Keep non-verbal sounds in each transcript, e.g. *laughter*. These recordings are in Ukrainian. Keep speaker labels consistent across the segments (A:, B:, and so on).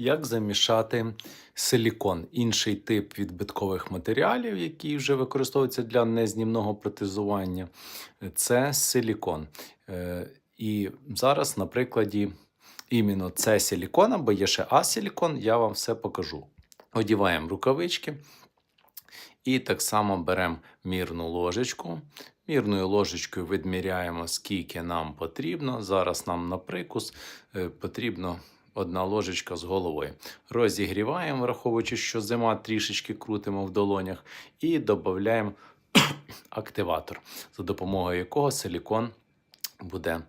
A: Як замішати силікон, інший тип відбиткових матеріалів, який вже використовується для незнімного протезування, це силікон. Е, І зараз на прикладі іменно це силікона, бо є ще асилікон, я вам все покажу. Одіваємо рукавички і так само беремо мірну ложечку. Мірною ложечкою відміряємо, скільки нам потрібно. Зараз нам на прикус е, потрібно одна ложечка з головою. Розігріваємо, враховуючи, що зима трішечки крутимо в долонях, і додаємо *coughs* активатор, за допомогою якого силікон буде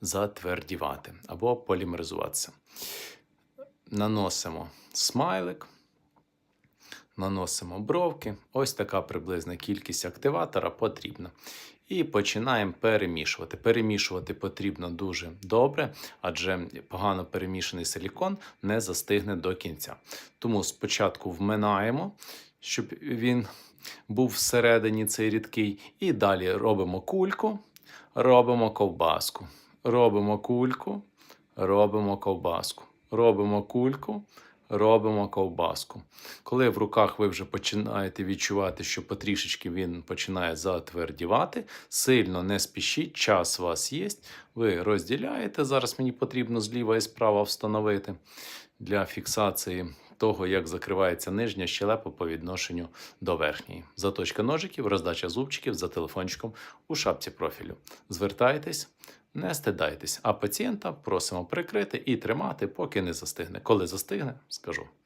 A: затвердівати або полімеризуватися. Наносимо смайлик. Наносимо бровки. Ось така приблизна кількість активатора потрібна. І починаємо перемішувати. Перемішувати потрібно дуже добре, адже погано перемішаний силікон не застигне до кінця. Тому спочатку вминаємо, щоб він був всередині цей рідкий, і далі робимо кульку, робимо ковбаску. Робимо кульку, робимо ковбаску. Робимо кульку, робимо ковбаску. Коли в руках ви вже починаєте відчувати, що потрішечки він починає затвердівати, сильно не спішіть, час у вас є. Ви розділяєте. Зараз мені потрібно зліва і справа встановити для фіксації того, як закривається нижня щелепа по відношенню до верхньої. Заточка ножиків, роздача зубчиків за телефончиком у шапці профілю. Звертайтесь. Не стидайтесь, а пацієнта просимо прикрити і тримати, поки не застигне. Коли застигне, скажу.